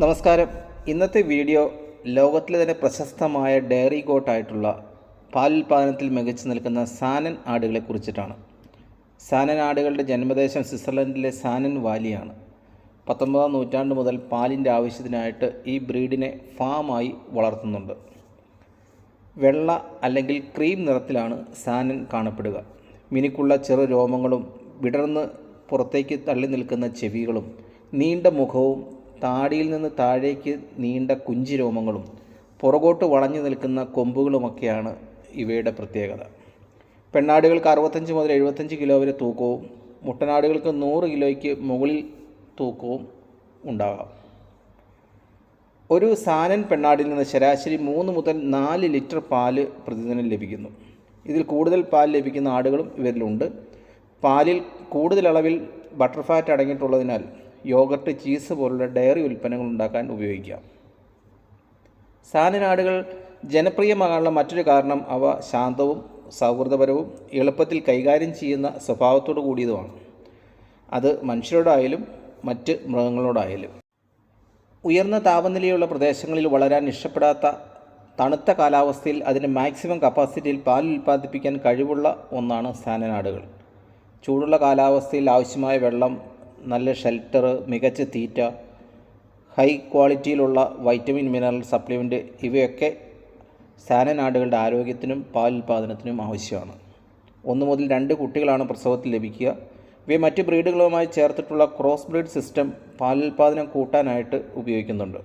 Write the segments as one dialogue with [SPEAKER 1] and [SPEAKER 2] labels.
[SPEAKER 1] നമസ്കാരം. ഇന്നത്തെ വീഡിയോ ലോകത്തിലെ തന്നെ പ്രശസ്തമായ ഡയറി ഗോട്ടായിട്ടുള്ള പാലുൽപാദനത്തിൽ മികച്ചു നിൽക്കുന്ന സാനൻ ആടുകളെ കുറിച്ചിട്ടാണ്. സാനൻ ആടുകളുടെ ജന്മദേശം സ്വിറ്റ്സർലൻഡിലെ സാനൻ വാലിയാണ്. പത്തൊമ്പതാം നൂറ്റാണ്ട് മുതൽ പാലിന്റെ ആവശ്യത്തിനായിട്ട് ഈ ബ്രീഡിനെ ഫാമായി വളർത്തുന്നുണ്ട്. വെള്ള അല്ലെങ്കിൽ ക്രീം നിറത്തിലാണ് സാനൻ കാണപ്പെടുക. മിനിക്കുള്ള ചെറു രോമങ്ങളും വിടർന്ന് പുറത്തേക്ക് തള്ളി നിൽക്കുന്ന ചെവികളും നീണ്ട മുഖവും താടിയിൽ നിന്ന് താഴേക്ക് നീണ്ട കുഞ്ചി രോമങ്ങളും പുറകോട്ട് വളഞ്ഞു നിൽക്കുന്ന കൊമ്പുകളുമൊക്കെയാണ് ഇവയുടെ പ്രത്യേകത. പെണ്ണാടുകൾക്ക് അറുപത്തഞ്ച് മുതൽ എഴുപത്തഞ്ച് കിലോ വരെ തൂക്കവും മുട്ടനാടുകൾക്ക് നൂറ് കിലോയ്ക്ക് മുകളിൽ തൂക്കവും ഉണ്ടാകാം ഒരു സാനൻ പെണ്ണാടിൽ നിന്ന് ശരാശരി മൂന്ന് മുതൽ നാല് ലിറ്റർ പാൽ പ്രതിദിനം ലഭിക്കുന്നു. ഇതിൽ കൂടുതൽ പാൽ ലഭിക്കുന്ന ആടുകളും ഇവരിലുണ്ട്. പാലിൽ കൂടുതൽ അളവിൽ ബട്ടർഫാറ്റ് അടങ്ങിയിട്ടുള്ളതിനാൽ യോഗർട്ട് ചീസ് പോലുള്ള ഡയറി ഉൽപ്പന്നങ്ങൾ ഉണ്ടാക്കാൻ ഉപയോഗിക്കാം. സാനനാടുകൾ ജനപ്രിയമാകാനുള്ള മറ്റൊരു കാരണം അവ ശാന്തവും സൗഹൃദപരവും എളുപ്പത്തിൽ കൈകാര്യം ചെയ്യുന്ന സ്വഭാവത്തോടു കൂടിയതുമാണ്. അത് മനുഷ്യരോടായാലും മറ്റ് മൃഗങ്ങളോടായാലും. ഉയർന്ന താപനിലയുള്ള പ്രദേശങ്ങളിൽ വളരാൻ ഇഷ്ടപ്പെടാത്ത തണുത്ത കാലാവസ്ഥയിൽ അതിന്റെ മാക്സിമം കപ്പാസിറ്റിയിൽ പാൽ ഉൽപ്പാദിപ്പിക്കാൻ കഴിവുള്ള ഒന്നാണ് സാനനാടുകൾ. ചൂടുള്ള കാലാവസ്ഥയിൽ ആവശ്യമായ വെള്ളം നല്ല ഷെൽട്ടർ മികച്ച തീറ്റ ഹൈ ക്വാളിറ്റിയിലുള്ള വൈറ്റമിൻ മിനറൽ സപ്ലിമെന്റ് ഇവയൊക്കെ സാനനാടുകളുടെ ആരോഗ്യത്തിനും പാൽ ഉൽപ്പാദനത്തിനും ആവശ്യമാണ്. ഒന്ന് മുതൽ രണ്ട് കുട്ടികളാണ് പ്രസവത്തിൽ ലഭിക്കുക. ഇവയെ മറ്റ് ബ്രീഡുകളുമായി ചേർത്തിട്ടുള്ള ക്രോസ് ബ്രീഡ് സിസ്റ്റം പാലുൽപാദനം കൂട്ടാനായിട്ട് ഉപയോഗിക്കുന്നുണ്ട്.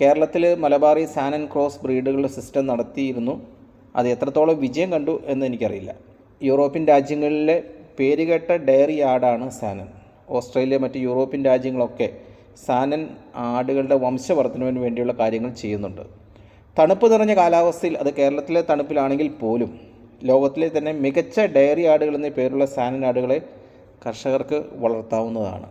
[SPEAKER 1] കേരളത്തിൽ മലബാറി സാനൻ ക്രോസ് ബ്രീഡുകളുടെ സിസ്റ്റം നടത്തിയിരുന്നു. അത് എത്രത്തോളം വിജയം കണ്ടു എന്ന് എനിക്കറിയില്ല. യൂറോപ്യൻ രാജ്യങ്ങളിലെ പേരുകേട്ട ഡയറി ആടാണ് സാനൻ. ഓസ്ട്രേലിയ മറ്റ് യൂറോപ്യൻ രാജ്യങ്ങളൊക്കെ സാനൻ ആടുകളുടെ വംശവർദ്ധനവിന് വേണ്ടിയുള്ള കാര്യങ്ങൾ ചെയ്യുന്നുണ്ട്. തണുപ്പ് നിറഞ്ഞ കാലാവസ്ഥയിൽ അത് കേരളത്തിലെ തണുപ്പിലാണെങ്കിൽ പോലും ലോകത്തിലെ തന്നെ മികച്ച ഡയറി ആടുകൾ എന്നീ പേരുള്ള സാനൻ ആടുകളെ കർഷകർക്ക് വളർത്താവുന്നതാണ്.